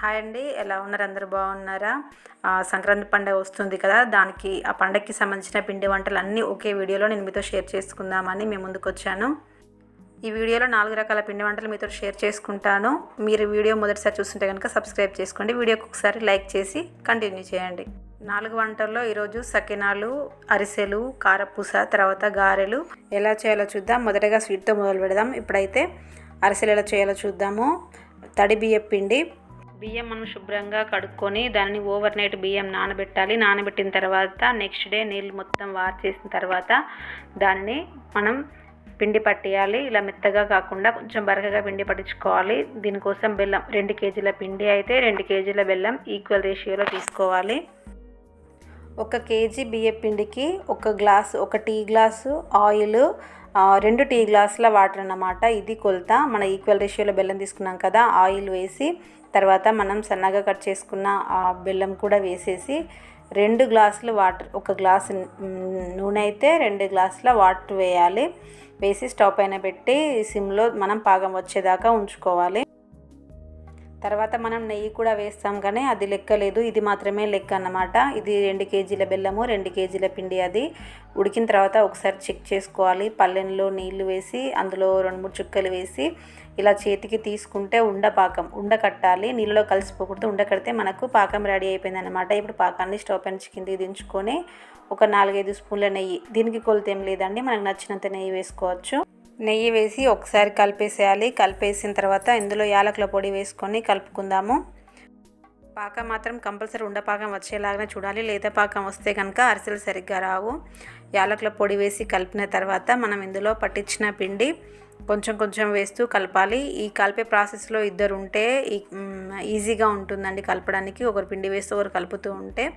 Hi అండి ఎలా ఉన్నారు? అందరు బాగున్నారా? సంక్రాంతి పండుగ వస్తుంది కదా దానికి ఆ పండగకి సంబంధించిన పిండి వంటలు అన్నీ ఒకే వీడియోలో నేను మీతో షేర్ చేసుకుందామని మేము ముందుకు వచ్చాను. ఈ వీడియోలో నాలుగు రకాల పిండి వంటలు మీతో షేర్ చేసుకుంటాను. మీరు వీడియో మొదటిసారి చూస్తుంటే కనుక సబ్స్క్రైబ్ చేసుకోండి. వీడియోకి ఒకసారి లైక్ చేసి కంటిన్యూ చేయండి. నాలుగు వంటల్లో ఈరోజు సకినాలు అరిసెలు కారపూస తర్వాత గారెలు. ఎలా చేయాలో చూద్దాం. మొదటగా స్వీట్తో మొదలు పెడదాం. ఇప్పుడైతే అరిసెలు ఎలా చేయాలో చూద్దాము. తడి బియ్యం పిండి బియ్యం మనం శుభ్రంగా కడుక్కొని దాన్ని ఓవర్ నైట్ బియ్యం నానబెట్టాలి. నానబెట్టిన తర్వాత నెక్స్ట్ డే నీళ్ళు మొత్తం వార్చేసిన తర్వాత దాన్ని మనం పిండి పట్టేయాలి. ఇలా మెత్తగా కాకుండా కొంచెం బరకగా పిండి పట్టించుకోవాలి. దీనికోసం బెల్లం రెండు కేజీల పిండి అయితే రెండు కేజీల బెల్లం ఈక్వల్ రేషియోలో తీసుకోవాలి. ఒక కేజీ బియ్యం పిండికి ఒక గ్లాసు ఒక టీ గ్లాసు ఆయిల్ రెండు టీ గ్లాసుల వాటర్ అన్నమాట. ఇది కొలత. మన ఈక్వల్ రేషియోలో బెల్లం తీసుకున్నాం కదా ఆయిల్ వేసి తర్వాత మనం సన్నగా కట్ చేసుకున్న ఆ బెల్లం కూడా వేసేసి రెండు గ్లాసులు వాటర్ ఒక గ్లాసు నూనె అయితే రెండు గ్లాసుల వాటర్ వేయాలి. వేసి స్టవ్ పైన పెట్టి సిమ్లో మనం పాకం వచ్చేదాకా ఉంచుకోవాలి. తర్వాత మనం నెయ్యి కూడా వేస్తాం కానీ అది లెక్క లేదు. ఇది మాత్రమే లెక్క అన్నమాట. ఇది రెండు కేజీల బెల్లము రెండు కేజీల పిండి అది. ఉడికిన తర్వాత ఒకసారి చెక్ చేసుకోవాలి. పల్లెంలో నీళ్ళు వేసి అందులో రెండు మూడు చుక్కలు వేసి ఇలా చేతికి తీసుకుంటే ఉండ పాకం ఉండ కట్టాలి. నీళ్ళలో కలిసిపోకూడదు. ఉండ కడితే మనకు పాకం రెడీ అయిపోయింది అనమాట ఇప్పుడు పాకాన్ని స్టవ్ పైన కిందికి దించుకొని ఒక నాలుగైదు స్పూన్ల నెయ్యి. దీనికి కొలత ఏం లేదండి. మనకు నచ్చినంత నెయ్యి వేసుకోవచ్చు. నెయ్యి వేసి ఒకసారి కలిపేసేయాలి. కలిపేసిన తర్వాత ఇందులో యాలకుల పొడి వేసుకొని కలుపుకుందాము. పాకం మాత్రం కంపల్సరీ ఉండపాకం వచ్చేలాగానే చూడాలి. లేత పాకం వస్తే కనుక అరిసెలు సరిగ్గా రావు. యాలకుల పొడి వేసి కలిపిన తర్వాత మనం ఇందులో పట్టించిన పిండి కొంచెం కొంచెం వేస్తూ కలపాలి. ఈ కలిపే ప్రాసెస్లో ఇద్దరు ఉంటే ఈ- ఈజీగా ఉంటుందండి కలపడానికి. ఒకరు పిండి వేస్తూ ఒకరు కలుపుతూ ఉంటే.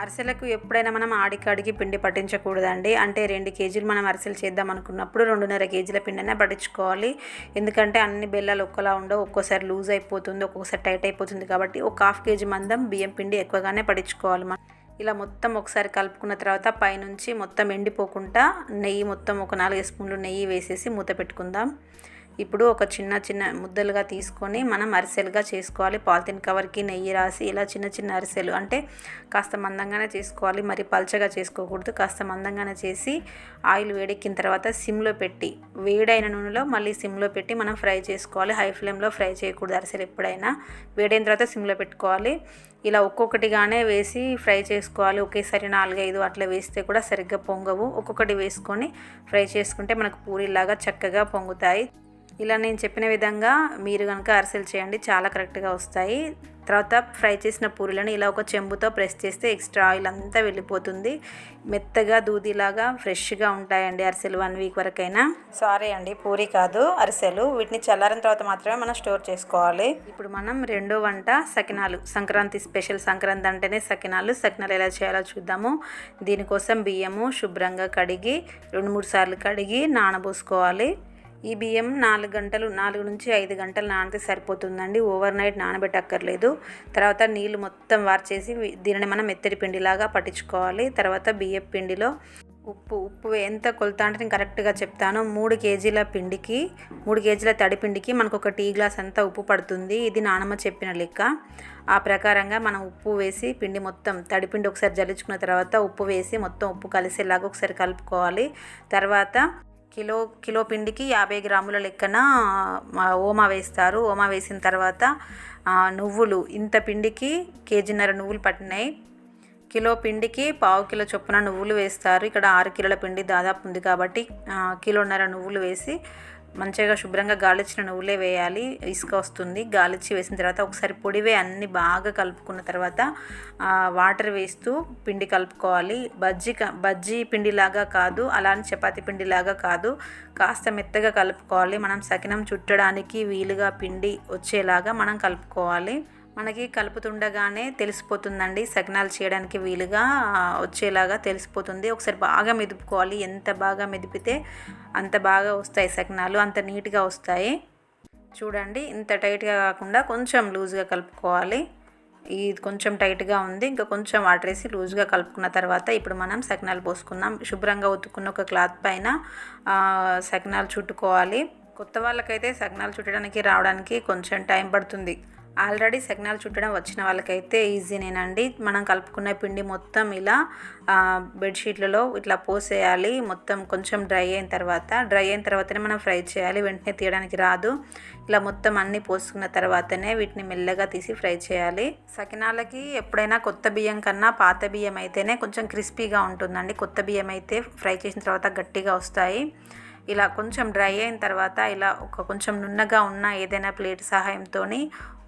అరిసెలకు ఎప్పుడైనా మనం ఆడికాడికి పిండి పట్టించకూడదండి. అంటే రెండు కేజీలు మనం అరిసెలు చేద్దాం అనుకున్నప్పుడు రెండున్నర కేజీల పిండినే పట్టించుకోవాలి. ఎందుకంటే అన్ని బెల్లాలు ఒక్కలా ఉండవు. ఒక్కోసారి లూజ్ అయిపోతుంది ఒక్కొక్కసారి టైట్ అయిపోతుంది కాబట్టి ఒక హాఫ్ కేజీ మందం బియ్యం పిండి ఎక్కువగానే పట్టించుకోవాలి మనం. ఇలా మొత్తం ఒకసారి కలుపుకున్న తర్వాత పైనుంచి మొత్తం ఎండిపోకుండా నెయ్యి మొత్తం ఒక నాలుగు స్పూన్లు నెయ్యి వేసేసి మూత పెట్టుకుందాం. ఇప్పుడు ఒక చిన్న చిన్న ముద్దలుగా తీసుకొని మనం అరిసెలుగా చేసుకోవాలి. పాలిథిన్ కవర్కి నెయ్యి రాసి ఇలా చిన్న చిన్న అరిసెలు అంటే కాస్త మందంగానే చేసుకోవాలి. మరి పల్చగా చేసుకోకూడదు. కాస్త మందంగానే చేసి ఆయిల్ వేడెక్కిన తర్వాత సిమ్లో పెట్టి వేడైన నూనెలో మళ్ళీ సిమ్లో పెట్టి మనం ఫ్రై చేసుకోవాలి. హై ఫ్లేమ్లో ఫ్రై చేయకూడదు అరిసెలు ఎప్పుడైనా. వేడైన తర్వాత సిమ్లో పెట్టుకోవాలి. ఇలా ఒక్కొక్కటిగానే వేసి ఫ్రై చేసుకోవాలి. ఒకేసారి నాలుగైదు అట్లా వేస్తే కూడా సరిగ్గా పొంగవు. ఒక్కొక్కటి వేసుకొని ఫ్రై చేసుకుంటే మనకు పూరిలాగా చక్కగా పొంగుతాయి. ఇలా నేను చెప్పిన విధంగా మీరు కనుక అరిసెలు చేయండి చాలా కరెక్ట్గా వస్తాయి. తర్వాత ఫ్రై చేసిన పూరీలను ఇలా ఒక చెంబుతో ప్రెస్ చేస్తే ఎక్స్ట్రా ఆయిల్ అంతా వెళ్ళిపోతుంది. మెత్తగా దూదిలాగా ఫ్రెష్గా ఉంటాయండి అరిసెలు వన్ వీక్ వరకైనా. సారీ అండి పూరి కాదు అరిసెలు. వీటిని చల్లారిన తర్వాత మాత్రమే మనం స్టోర్ చేసుకోవాలి. ఇప్పుడు మనం రెండో వంట సకినాలు. సంక్రాంతి స్పెషల్ సంక్రాంతి అంటేనే సకినాలు. సకినాలు ఎలా చేయాలో చూద్దాము. దీనికోసం బియ్యము శుభ్రంగా కడిగి రెండు మూడు సార్లు కడిగి నానబోసుకోవాలి. ఈ బియ్యం నాలుగు గంటలు నాలుగు నుంచి ఐదు గంటలు నానితే సరిపోతుందండి. ఓవర్ నైట్ నానబెట్టక్కర్లేదు. తర్వాత నీళ్ళు మొత్తం వార్చేసి దీనిని మనం మెత్తడి పిండిలాగా పట్టించుకోవాలి. తర్వాత బియ్యం పిండిలో ఉప్పు ఉప్పు ఎంత కొలత అంటే నేను కరెక్ట్గా చెప్తాను. మూడు కేజీల పిండికి మూడు కేజీల తడి పిండికి మనకు ఒక టీ గ్లాస్ అంతా ఉప్పు పడుతుంది. ఇది నానమ్మ చెప్పిన లెక్క. ఆ ప్రకారంగా మనం ఉప్పు వేసి పిండి మొత్తం తడిపిండి ఒకసారి జల్లించుకున్న తర్వాత ఉప్పు వేసి మొత్తం ఉప్పు కలిసేలాగా ఒకసారి కలుపుకోవాలి. తర్వాత కిలో కిలో పిండికి యాభై గ్రాముల లెక్కన ఓమా వేస్తారు. ఓమా వేసిన తర్వాత నువ్వులు ఇంత పిండికి కేజీన్నర నువ్వులు పట్టినాయి. కిలో పిండికి పావు కిలో చొప్పున నువ్వులు వేస్తారు. ఇక్కడ ఆరు కిలోల పిండి దాదాపు ఉంది కాబట్టి కిలోన్నర నువ్వులు వేసి మంచిగా శుభ్రంగా గాలిచ్చిన నువ్వులే వేయాలి ఇసుక వస్తుంది. గాలిచ్చి వేసిన తర్వాత ఒకసారి పొడివే అన్ని బాగా కలుపుకున్న తర్వాత వాటర్ వేస్తూ పిండి కలుపుకోవాలి. బజ్జీ క- బజ్జీ పిండిలాగా కాదు అలానే చపాతి పిండిలాగా కాదు కాస్త మెత్తగా కలుపుకోవాలి. మనం సకినం చుట్టడానికి వీలుగా పిండి వచ్చేలాగా మనం కలుపుకోవాలి. మనకి కలుపుతుండగానే తెలిసిపోతుందండి. సగ్నాలు చేయడానికి వీలుగా వచ్చేలాగా తెలిసిపోతుంది. ఒకసారి బాగా మెదుపుకోవాలి. ఎంత బాగా మెదిపితే అంత బాగా వస్తాయి సకినాలు. అంత నీట్గా వస్తాయి. చూడండి ఇంత టైట్గా కాకుండా కొంచెం లూజ్గా కలుపుకోవాలి. ఇది కొంచెం టైట్గా ఉంది. ఇంకా కొంచెం వాటర్ వేసి లూజ్గా కలుపుకున్న తర్వాత ఇప్పుడు మనం సకినాలు పోసుకుందాం. శుభ్రంగా ఉతుక్కున్న ఒక క్లాత్ పైన సకినాలు చుట్టుకోవాలి. కొత్త వాళ్ళకైతే సకినాలు చుట్టడానికి రావడానికి కొంచెం టైం పడుతుంది. ఆల్రెడీ సకినాలు చుట్టడం వచ్చిన వాళ్ళకైతే ఈజీనేనండి మనం కలుపుకున్న పిండి మొత్తం ఇలా బెడ్షీట్లలో ఇట్లా పోసేయాలి. మొత్తం కొంచెం డ్రై అయిన తర్వాత డ్రై అయిన తర్వాతనే మనం ఫ్రై చేయాలి. వెంటనే తీయడానికి రాదు. ఇలా మొత్తం అన్నీ పోసుకున్న తర్వాతనే వీటిని మెల్లగా తీసి ఫ్రై చేయాలి. సకినాలకి ఎప్పుడైనా కొత్త బియ్యం కన్నా పాత బియ్యం అయితేనే కొంచెం క్రిస్పీగా ఉంటుందండి. కొత్త బియ్యం అయితే ఫ్రై చేసిన తర్వాత గట్టిగా వస్తాయి. ఇలా కొంచెం డ్రై అయిన తర్వాత ఇలా ఒక కొంచెం నున్నగా ఉన్న ఏదైనా ప్లేట్ సహాయంతో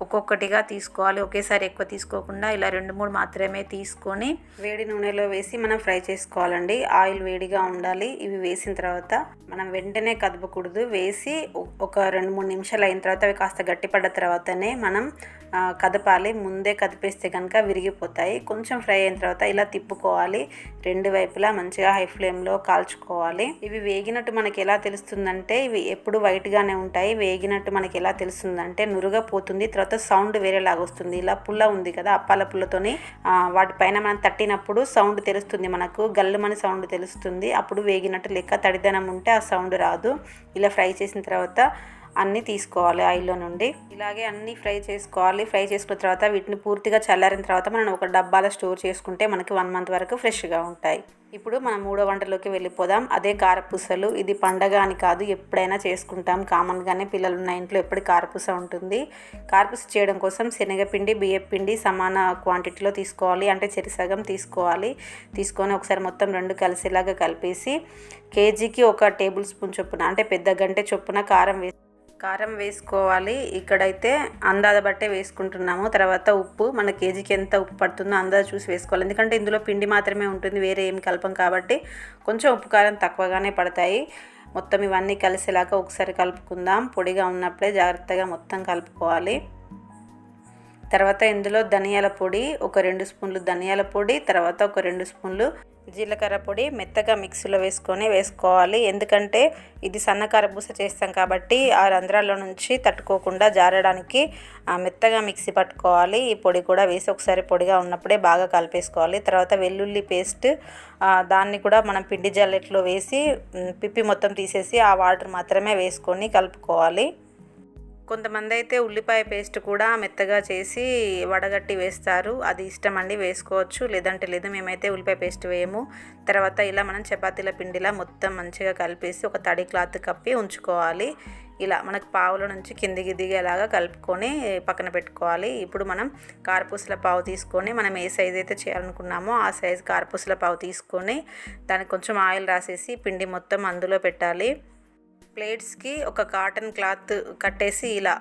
ఒక్కొక్కటిగా తీసుకోవాలి. ఒకేసారి ఎక్కువ తీసుకోకుండా ఇలా రెండు మూడు మాత్రమే తీసుకొని వేడి నూనెలో వేసి మనం ఫ్రై చేసుకోవాలండి. ఆయిల్ వేడిగా ఉండాలి. ఇవి వేసిన తర్వాత మనం వెంటనే కదపకూడదు. వేసి ఒక రెండు మూడు నిమిషాలు అయిన తర్వాత అవి కాస్త గట్టిపడ్డ తర్వాతనే మనం కదపాలి. ముందే కదిపేస్తే కనుక విరిగిపోతాయి. కొంచెం ఫ్రై అయిన తర్వాత ఇలా తిప్పుకోవాలి. రెండు వైపులా మంచిగా హై ఫ్లేమ్లో కాల్చుకోవాలి. ఇవి వేగినట్టు మనకి ఎలా తెలుస్తుందంటే ఇవి ఎప్పుడు వైట్గానే ఉంటాయి. వేగినట్టు మనకి ఎలా తెలుస్తుందంటే నురుగపోతుంది పోతుంది. తర్వాత సౌండ్ వేరేలాగా వస్తుంది. ఇలా పుల్ల ఉంది కదా అప్పాల పుల్లతోని వాటిపైన మనం తట్టినప్పుడు సౌండ్ తెలుస్తుంది మనకు. గల్లుమని సౌండ్ తెలుస్తుంది. అప్పుడు వేగినట్టు లెక్క తడిదనం ఉంటే ఆ సౌండ్ రాదు. ఇలా ఫ్రై చేసిన తర్వాత అన్నీ తీసుకోవాలి ఆయిల్లో నుండి. ఇలాగే అన్నీ ఫ్రై చేసుకోవాలి. ఫ్రై చేసుకున్న తర్వాత వీటిని పూర్తిగా చల్లారిన తర్వాత మనం ఒక డబ్బాలో స్టోర్ చేసుకుంటే మనకి వన్ మంత్ వరకు ఫ్రెష్గా ఉంటాయి. ఇప్పుడు మనం మూడో వంటలోకి వెళ్ళిపోదాం. అదే కారపూసలు. ఇది పండగ అని కాదు ఎప్పుడైనా చేసుకుంటాం. కామన్గానే పిల్లలు ఉన్న ఇంట్లో ఎప్పుడు కారపూస ఉంటుంది. కారపూస చేయడం కోసం శనగపిండి బియ్యపిండి సమాన క్వాంటిటీలో తీసుకోవాలి. అంటే చెరిసగం తీసుకోవాలి. తీసుకొని ఒకసారి మొత్తం రెండు కలిసేలాగా కలిపేసి కేజీకి ఒక టేబుల్ స్పూన్ చొప్పున అంటే పెద్ద గంటే చొప్పున కారం వేసి కారం వేసుకోవాలి. ఇక్కడైతే అందాజ బట్టే వేసుకుంటున్నాము. తర్వాత ఉప్పు మన కేజీకి ఎంత ఉప్పు పడుతుందో అందాజ చూసి వేసుకోవాలి. ఎందుకంటే ఇందులో పిండి మాత్రమే ఉంటుంది వేరే ఏం కలపం కాబట్టి కొంచెం ఉప్పు కారం తక్కువగానే పడతాయి. మొత్తం ఇవన్నీ కలిసేలాగా ఒకసారి కలుపుకుందాం. పొడిగా ఉన్నప్పుడే జాగ్రత్తగా మొత్తం కలుపుకోవాలి. తర్వాత ఇందులో ధనియాల పొడి ఒక రెండు స్పూన్లు ధనియాల పొడి తర్వాత ఒక రెండు స్పూన్లు జీలకర్ర పొడి మెత్తగా మిక్సీలో వేసుకొని వేసుకోవాలి. ఎందుకంటే ఇది సన్న పూస చేస్తాం కాబట్టి ఆ రంధ్రాల్లో నుంచి తట్టుకోకుండా జారడానికి మెత్తగా మిక్సీ పట్టుకోవాలి. ఈ పొడి కూడా వేసి ఒకసారి పొడిగా ఉన్నప్పుడే బాగా కలిపేసుకోవాలి. తర్వాత వెల్లుల్లి పేస్ట్ దాన్ని కూడా మనం పిండి జల్లెట్లో వేసి పిప్పి మొత్తం తీసేసి ఆ వాటర్ మాత్రమే వేసుకొని కలుపుకోవాలి. కొంతమంది అయితే ఉల్లిపాయ పేస్ట్ కూడా మెత్తగా చేసి వడగట్టి వేస్తారు. అది ఇష్టం అండి వేసుకోవచ్చు. లేదంటే లేదు మేమైతే ఉల్లిపాయ పేస్ట్ వేయము. తర్వాత ఇలా మనం చపాతీల పిండిలా మొత్తం మంచిగా కలిపేసి ఒక తడి క్లాత్ కప్పి ఉంచుకోవాలి. ఇలా మనకు పావుల నుంచి కిందికి దిగేలాగా కలుపుకొని పక్కన పెట్టుకోవాలి. ఇప్పుడు మనం కారపూసల పావు తీసుకొని మనం ఏ సైజ్ అయితే చేయాలనుకున్నామో ఆ సైజ్ కారపూసల పావు తీసుకొని దానికి కొంచెం ఆయిల్ రాసేసి పిండి మొత్తం అందులో పెట్టాలి. ప్లేట్స్కి ఒక కాటన్ క్లాత్ కట్టేసి ఇలా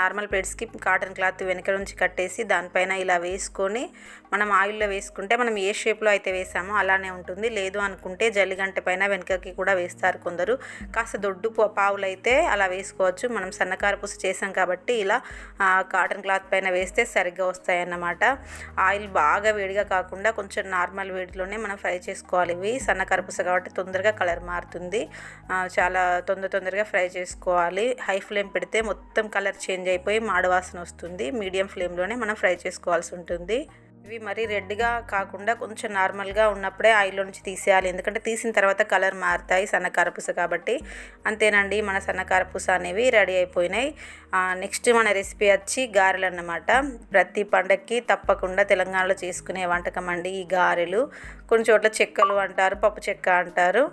నార్మల్ ప్లేట్స్కి కాటన్ క్లాత్ వెనక నుంచి కట్టేసి దానిపైన ఇలా వేసుకొని మనం ఆయిల్లో వేసుకుంటే మనం ఏ షేప్లో అయితే వేసామో అలానే ఉంటుంది. లేదు అనుకుంటే జల్లిగంట పైన వెనకకి కూడా వేస్తారు కొందరు. కాస్త దొడ్డు పావులైతే పావులు అయితే అలా వేసుకోవచ్చు. మనం సన్నకార పూస చేసాం కాబట్టి ఇలా కాటన్ క్లాత్ పైన వేస్తే సరిగ్గా వస్తాయి అన్నమాట ఆయిల్ బాగా వేడిగా కాకుండా కొంచెం నార్మల్ వేడిలోనే మనం ఫ్రై చేసుకోవాలి. ఇవి సన్నకార పూస కాబట్టి తొందరగా కలర్ మారుతుంది. చాలా తొందర తొందరగా ఫ్రై చేసుకోవాలి. హై ఫ్లేమ్ పెడితే మొత్తం కలర్ చేంజ్ అయిపోయి మాడవాసన వస్తుంది. మీడియం ఫ్లేమ్లోనే మనం ఫ్రై చేసుకోవాల్సి ఉంటుంది. ఇవి మరీ రెడ్గా కాకుండా కొంచెం నార్మల్గా ఉన్నప్పుడే ఆయిల్లో నుంచి తీసేయాలి. ఎందుకంటే తీసిన తర్వాత కలర్ మారుతాయి సన్నకారపూస కాబట్టి. అంతేనండి మన సన్నకారపూస అనేవి రెడీ అయిపోయినాయి. నెక్స్ట్ మన రెసిపీ వచ్చి గారెలు అన్నమాట ప్రతి పండక్కి తప్పకుండా తెలంగాణలో చేసుకునే వంటకం అండి ఈ గారెలు. కొన్ని చోట్ల చెక్కలు అంటారు పప్పు చెక్క అంటారు.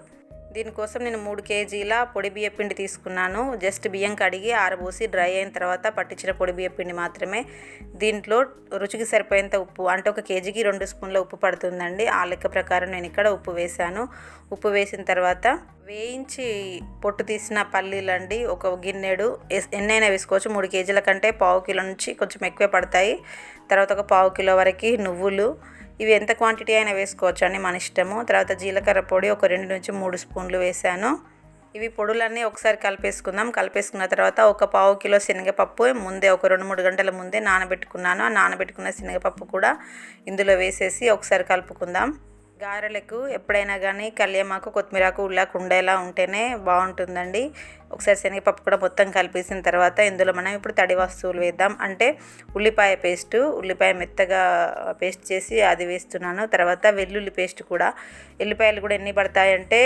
దీనికోసం నేను మూడు కేజీల పొడి బియ్య పిండి తీసుకున్నాను. జస్ట్ బియ్యం కడిగి ఆరబోసి డ్రై అయిన తర్వాత పట్టించిన పొడి బియ్య పిండి మాత్రమే. దీంట్లో రుచికి సరిపోయేంత ఉప్పు అంటే ఒక కేజీకి రెండు స్పూన్ల ఉప్పు పడుతుందండి. ఆ లెక్క ప్రకారం నేను ఇక్కడ ఉప్పు వేశాను. ఉప్పు వేసిన తర్వాత వేయించి పొట్టు తీసిన పల్లీలండి ఒక గిన్నెడు. ఎస్- ఎన్నైనా వేసుకోవచ్చు. మూడు కేజీల కంటే పావు కిలో నుంచి కొంచెం ఎక్కువే పడతాయి. తర్వాత ఒక పావు కిలో వరకు నువ్వులు ఇవి ఎంత క్వాంటిటీ అయినా వేసుకోవచ్చు అండి మన ఇష్టము. తర్వాత జీలకర్ర పొడి ఒక రెండు నుంచి మూడు స్పూన్లు వేసాను ఇవి పొడులన్నీ ఒకసారి కలిపేసుకుందాం. కలిపేసుకున్న తర్వాత ఒక పావు కిలో శనగపప్పు ముందే ఒక రెండు మూడు గంటల ముందే నానబెట్టుకున్నాను. ఆ నానబెట్టుకున్న శనగపప్పు కూడా ఇందులో వేసేసి ఒకసారి కలుపుకుందాం. గారెలకు ఎప్పుడైనా కానీ కళ్యామాకు కొత్తిమీరాకు ఉల్లాకు ఉండేలా ఉంటేనే బాగుంటుందండి. ఒకసారి శనగపప్పు కూడా మొత్తం కలిపేసిన తర్వాత ఇందులో మనం ఇప్పుడు తడి వస్తువులు వేద్దాం. అంటే ఉల్లిపాయ పేస్ట్ ఉల్లిపాయ మెత్తగా పేస్ట్ చేసి అది వేస్తున్నాను. తర్వాత వెల్లుల్లి పేస్ట్ కూడా. ఎల్లిపాయలు కూడా ఎన్ని పడతాయంటే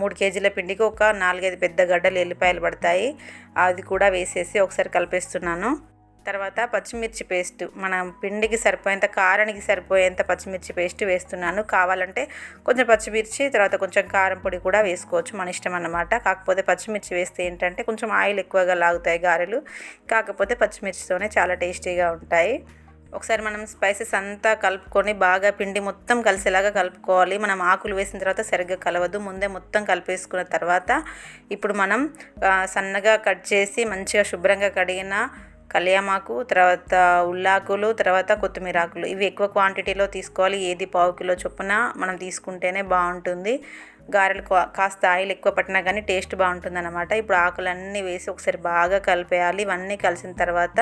మూడు కేజీల పిండికి ఒక నాలుగైదు పెద్ద గడ్డలు ఎల్లిపాయలు పడతాయి. అది కూడా వేసేసి ఒకసారి కలిపేస్తున్నాను. తర్వాత పచ్చిమిర్చి పేస్ట్. మన పిండికి సరిపోయేంత కారానికి సరిపోయేంత పచ్చిమిర్చి పేస్ట్ వేస్తున్నాను. కావాలంటే కొంచెం పచ్చిమిర్చి తర్వాత కొంచెం కారం పొడి కూడా వేసుకోవచ్చు. మన ఇష్టం అన్నమాట. కాకపోతే పచ్చిమిర్చి వేస్తే ఏంటంటే కొంచెం ఆయిల్ ఎక్కువగా లాగుతాయి గారెలు. కాకపోతే పచ్చిమిర్చితోనే చాలా టేస్టీగా ఉంటాయి. ఒకసారి మనం స్పైసెస్ అంతా కలుపుకొని బాగా పిండి మొత్తం కలిసేలాగా కలుపుకోవాలి. మనం ఆకులు వేసిన తర్వాత సరిగ్గా కలవదు. ముందే మొత్తం కలిపేసుకున్న తర్వాత ఇప్పుడు మనం సన్నగా కట్ చేసి మంచిగా శుభ్రంగా కడిగిన కలియామాకు తర్వాత ఉల్లాకులు తర్వాత కొత్తిమీర ఆకులు. ఇవి ఎక్కువ క్వాంటిటీలో తీసుకోవాలి. ఏది పావు కిలో చొప్పున మనం తీసుకుంటేనే బాగుంటుంది. గారెలు కాస్త ఆయిల్ ఎక్కువ పట్టినా కానీ టేస్ట్ బాగుంటుంది అనమాట ఇప్పుడు ఆకులన్నీ వేసి ఒకసారి బాగా కలిపేయాలి. ఇవన్నీ కలిసిన తర్వాత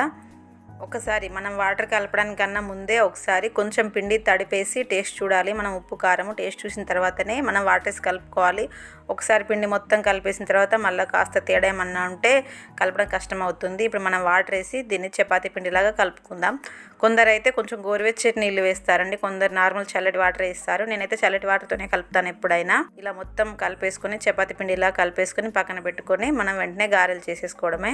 ఒకసారి మనం వాటర్ కలపడానికన్నా ముందే ఒకసారి కొంచెం పిండి తడిపేసి టేస్ట్ చూడాలి. మనం ఉప్పు కారము టేస్ట్ చూసిన తర్వాతనే మనం వాటర్స్ కలుపుకోవాలి. ఒకసారి పిండి మొత్తం కలిపేసిన తర్వాత మళ్ళీ కాస్త తేడా ఏమన్నా ఉంటే కలపడం కష్టం అవుతుంది ఇప్పుడు మనం వాటర్ వేసి దీన్ని చపాతీ పిండిలాగా కలుపుకుందాం. కొందరు అయితే కొంచెం గోరువెచ్చటి నీళ్ళు వేస్తారండి. కొందరు నార్మల్ చల్లటి వాటర్ వేస్తారు. నేనైతే చల్లటి వాటర్తోనే కలుపుతాను ఎప్పుడైనా. ఇలా మొత్తం కలిపేసుకొని చపాతీ పిండిలా కలిపేసుకొని పక్కన పెట్టుకొని మనం వెంటనే గారెలు చేసేసుకోవడమే.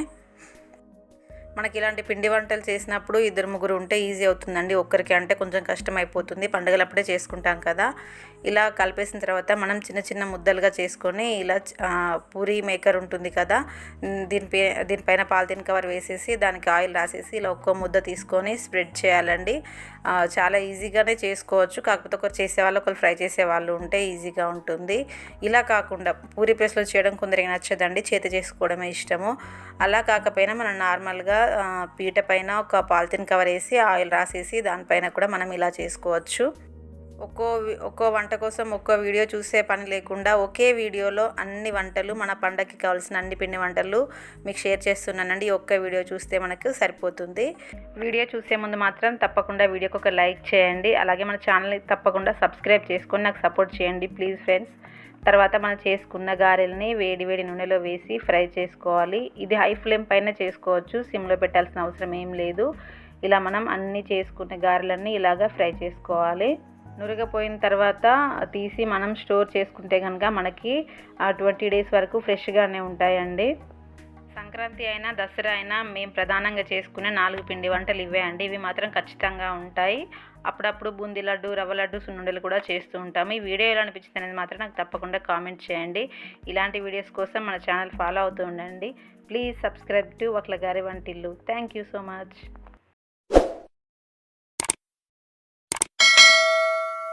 మనకి ఇలాంటి పిండి వంటలు చేసినప్పుడు ఇద్దరు ముగ్గురు ఉంటే ఈజీ అవుతుందండి. ఒక్కరికి అంటే కొంచెం కష్టం అయిపోతుంది పండుగలప్పుడే చేసుకుంటాం కదా. ఇలా కలిపేసిన తర్వాత మనం చిన్న చిన్న ముద్దలుగా చేసుకొని ఇలా పూరీ మేకర్ ఉంటుంది కదా. దీనిపై దీనిపైన పాలిథిన్ కవర్ వేసేసి దానికి ఆయిల్ రాసేసి ఇలా ఒక్కో ముద్ద తీసుకొని స్ప్రెడ్ చేయాలండి. చాలా ఈజీగానే చేసుకోవచ్చు. కాకపోతే ఒకరు చేసేవాళ్ళు ఒకరు ఫ్రై చేసేవాళ్ళు ఉంటే ఈజీగా ఉంటుంది. ఇలా కాకుండా పూరి ప్లేస్లో చేయడం కొందరికి నచ్చదండి. చేతి చేసుకోవడమే ఇష్టము. అలా కాకపోయినా మనం నార్మల్గా పీట పైన ఒక పాలిథిన్ కవర్ వేసి ఆయిల్ రాసేసి దానిపైన కూడా మనం ఇలా చేసుకోవచ్చు. ఒక్కో ఒక్కో వంట కోసం ఒక్కో వీడియో చూసే పని లేకుండా ఒకే వీడియోలో అన్ని వంటలు మన పండగకి కావాల్సిన అన్ని పిండి వంటలు మీకు షేర్ చేస్తున్నానండి. ఒక్క వీడియో చూస్తే మనకు సరిపోతుంది. వీడియో చూసే ముందు మాత్రం తప్పకుండా వీడియోకి ఒక లైక్ చేయండి. అలాగే మన ఛానల్ని తప్పకుండా సబ్స్క్రైబ్ చేసుకొని నాకు సపోర్ట్ చేయండి ప్లీజ్ ఫ్రెండ్స్. తర్వాత మనం చేసుకున్న గారెల్ని వేడి వేడి నూనెలో వేసి ఫ్రై చేసుకోవాలి. ఇది హై ఫ్లేమ్ పైన చేసుకోవచ్చు. సిమ్లో పెట్టాల్సిన అవసరం ఏం లేదు. ఇలా మనం అన్నీ చేసుకున్న గారెలన్నీ ఇలాగా ఫ్రై చేసుకోవాలి. నురగపోయిన తర్వాత తీసి మనం స్టోర్ చేసుకుంటే కనుక మనకి ట్వంటీ డేస్ వరకు ఫ్రెష్గానే ఉంటాయండి. సంక్రాంతి అయినా దసరా అయినా మేము ప్రధానంగా చేసుకునే నాలుగు పిండి వంటలు ఇవే అండి. ఇవి మాత్రం ఖచ్చితంగా ఉంటాయి. అప్పుడప్పుడు బూందీ లడ్డు రవ్వ లడ్డు సున్నుండలు కూడా చేస్తూ ఉంటాము. ఈ వీడియో ఎలా అనిపించింది అనేది మాత్రం నాకు తప్పకుండా కామెంట్ చేయండి. ఇలాంటి వీడియోస్ కోసం మన ఛానల్ ఫాలో అవుతూ ఉండండి. ప్లీజ్ సబ్స్క్రైబ్ టు ఒకళ్ళ గారి వంటిల్లు. Thank you so much.